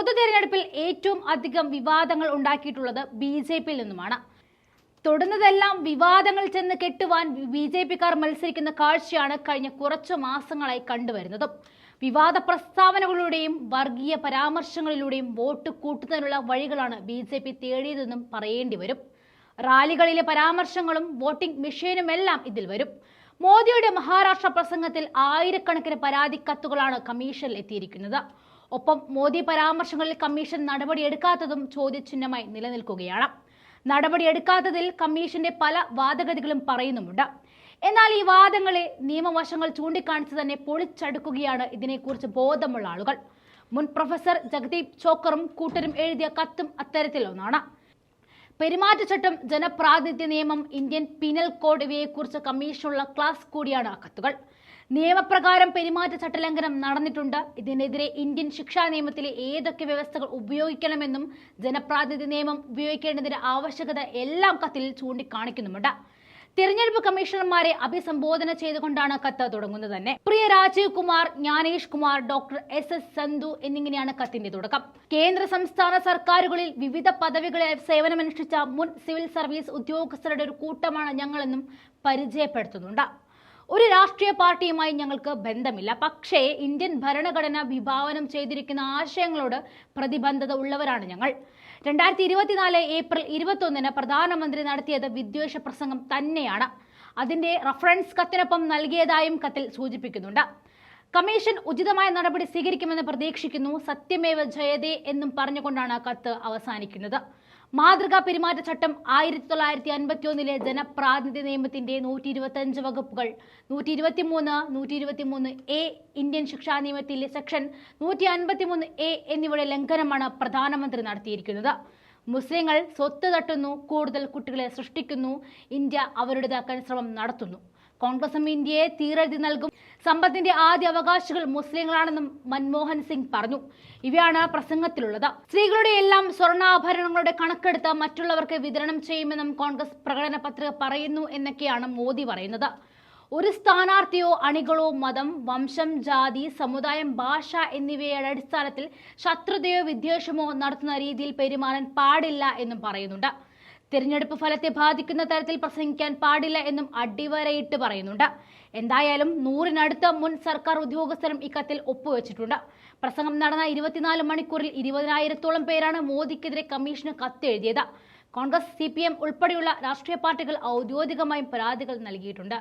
പൊതു തെരഞ്ഞെടുപ്പിൽ ഏറ്റവും അധികം വിവാദങ്ങൾ ഉണ്ടാക്കിയിട്ടുള്ളത് ബി ജെ പിയിൽ നിന്നുമാണ്. തൊടുന്നതെല്ലാം വിവാദങ്ങൾ ചെന്ന് കെട്ടുവാൻ ബി ജെ പിക്കാർ മത്സരിക്കുന്ന കാഴ്ചയാണ് കഴിഞ്ഞ കുറച്ചു മാസങ്ങളായി കണ്ടുവരുന്നതും. വിവാദ പ്രസ്താവനകളിലൂടെയും വർഗീയ പരാമർശങ്ങളിലൂടെയും വോട്ട് കൂട്ടുന്നതിനുള്ള വഴികളാണ് ബി ജെ പി തേടിയതെന്നും പറയേണ്ടി വരും. റാലികളിലെ പരാമർശങ്ങളും വോട്ടിംഗ് മെഷീനുമെല്ലാം ഇതിൽ വരും. മോദിയുടെ മഹാരാഷ്ട്ര പ്രസംഗത്തിൽ ആയിരക്കണക്കിന് പരാതി കത്തുകളാണ് കമ്മീഷനിൽ എത്തിയിരിക്കുന്നത്. ഒപ്പം മോദി പരാമർശങ്ങളിൽ കമ്മീഷൻ നടപടിയെടുക്കാത്തതും ചോദ്യചിഹ്നമായി നിലനിൽക്കുകയാണ്. നടപടിയെടുക്കാത്തതിൽ കമ്മീഷന്റെ പല വാദഗതികളും പറയുന്നുമുണ്ട്. എന്നാൽ ഈ വാദങ്ങളെ നിയമവശങ്ങൾ ചൂണ്ടിക്കാണിച്ച് തന്നെ പൊളിച്ചടുക്കുകയാണ് ഇതിനെക്കുറിച്ച് ബോധമുള്ള ആളുകൾ. മുൻ പ്രൊഫസർ ജഗദീപ് ചോക്കറും കൂട്ടരും എഴുതിയ കത്തും അത്തരത്തിലൊന്നാണ്. പെരുമാറ്റച്ചട്ടം ജനപ്രാതിനിധ്യ നിയമം ഇന്ത്യൻ പിനൽ കോഡ് ഇവയെക്കുറിച്ച് കമ്മീഷനുള്ള ക്ലാസ് കൂടിയാണ് കത്തുകൾ. നിയമപ്രകാരം പെരുമാറ്റച്ചട്ട ലംഘനം നടന്നിട്ടുണ്ട്. ഇതിനെതിരെ ഇന്ത്യൻ ശിക്ഷാ നിയമത്തിലെ ഏതൊക്കെ വ്യവസ്ഥകൾ ഉപയോഗിക്കണമെന്നും ജനപ്രാതിനിധ്യ നിയമം ഉപയോഗിക്കേണ്ടതിന്റെ ആവശ്യകത എല്ലാം കത്തിൽ ചൂണ്ടിക്കാണിക്കുന്നുമുണ്ട്. തിരഞ്ഞെടുപ്പ് കമ്മീഷണർമാരെ അഭിസംബോധന ചെയ്തുകൊണ്ടാണ് കത്ത് തുടങ്ങുന്നത് തന്നെ. പ്രിയ Rajeev Kumar Gyanesh Kumar doctor S S Sandhu എന്നിങ്ങനെയാണ് കത്തിന്റെ തുടക്കം. കേന്ദ്ര സംസ്ഥാന സർക്കാരുകളിൽ വിവിധ പദവികളിൽ സേവനമനുഷ്ഠിച്ച മുൻ സിവിൽ സർവീസ് ഉദ്യോഗസ്ഥരുടെ ഒരു കൂട്ടമാണ് ഞങ്ങളെന്നും പരിചയപ്പെടുത്തുന്നുണ്ട്. ഒരു രാഷ്ട്രീയ പാർട്ടിയുമായി ഞങ്ങൾക്ക് ബന്ധമില്ല. പക്ഷേ ഇന്ത്യൻ ഭരണഘടന വിഭാവനം ചെയ്തിരിക്കുന്ന ആശയങ്ങളോട് പ്രതിബദ്ധത ഉള്ളവരാണ് ഞങ്ങൾ. രണ്ടായിരത്തി ഇരുപത്തിനാല് ഏപ്രിൽ ഇരുപത്തൊന്നിന് പ്രധാനമന്ത്രി നടത്തിയത് വിദ്വേഷ പ്രസംഗം തന്നെയാണ്. അതിന്റെ റഫറൻസ് കത്തിനൊപ്പം നൽകിയതായും കത്തിൽ സൂചിപ്പിക്കുന്നുണ്ട്. കമ്മീഷൻ ഉചിതമായ നടപടി സ്വീകരിക്കുമെന്ന് പ്രതീക്ഷിക്കുന്നു. സത്യമേവ ജയതേ എന്നും പറഞ്ഞുകൊണ്ടാണ് കത്ത് അവസാനിക്കുന്നത്. മാതൃകാ പെരുമാറ്റച്ചട്ടം ആയിരത്തി തൊള്ളായിരത്തി അൻപത്തി ഒന്നിലെ ജനപ്രാതിനിധ്യ നിയമത്തിന്റെ നൂറ്റി ഇരുപത്തി അഞ്ച് വകുപ്പുകൾ നൂറ്റി ഇരുപത്തി മൂന്ന് നൂറ്റി ഇരുപത്തി മൂന്ന് എ ഇന്ത്യൻ ശിക്ഷാ നിയമത്തിലെ സെക്ഷൻ നൂറ്റി അൻപത്തി മൂന്ന് എ എന്നിവയുടെ ലംഘനമാണ് പ്രധാനമന്ത്രി നടത്തിയിരിക്കുന്നത്. മുസ്ലിങ്ങൾ സ്വത്ത് തട്ടുന്നു കൂടുതൽ കുട്ടികളെ സൃഷ്ടിക്കുന്നു ഇന്ത്യ അവരുടേതാക്കാൻ ശ്രമം നടത്തുന്നു. കോൺഗ്രസും ഇന്ത്യയെ തീരെഴുതി നൽകും. സമ്പത്തിന്റെ ആദ്യ അവകാശികൾ മുസ്ലിങ്ങളാണെന്നും മൻമോഹൻ സിംഗ് പറഞ്ഞു. ഇവയാണ് പ്രസംഗത്തിലുള്ളത്. സ്ത്രീകളുടെ എല്ലാം സ്വർണാഭരണങ്ങളുടെ കണക്കെടുത്ത് മറ്റുള്ളവർക്ക് വിതരണം ചെയ്യുമെന്നും കോൺഗ്രസ് പ്രകടന പത്രിക പറയുന്നു എന്നൊക്കെയാണ് മോദി പറയുന്നത്. ഒരു സ്ഥാനാർത്ഥിയോ അണികളോ മതം വംശം ജാതി സമുദായം ഭാഷ എന്നിവയുടെ അടിസ്ഥാനത്തിൽ ശത്രുതയോ വിദ്വേഷമോ നടത്തുന്ന രീതിയിൽ പെരുമാറാൻ പാടില്ല എന്നും പറയുന്നുണ്ട്. തിരഞ്ഞെടുപ്പ് ഫലത്തെ ബാധിക്കുന്ന തരത്തിൽ പ്രസംഗിക്കാൻ പാടില്ല എന്നും അടിവരയിട്ട് പറയുന്നുണ്ട്. എന്തായാലും നൂറിനടുത്ത മുൻ സർക്കാർ ഉദ്യോഗസ്ഥരും ഇക്കത്തിൽ ഒപ്പുവെച്ചിട്ടുണ്ട്. പ്രസംഗം നടന്ന ഇരുപത്തിനാല് മണിക്കൂറിൽ ഇരുപതിനായിരത്തോളം പേരാണ് മോദിക്കെതിരെ കമ്മീഷന് കത്തെഴുതിയത്. കോൺഗ്രസ് സി പി എം ഉൾപ്പെടെയുള്ള രാഷ്ട്രീയ പാർട്ടികൾ ഔദ്യോഗികമായും പരാതികൾ നൽകിയിട്ടുണ്ട്.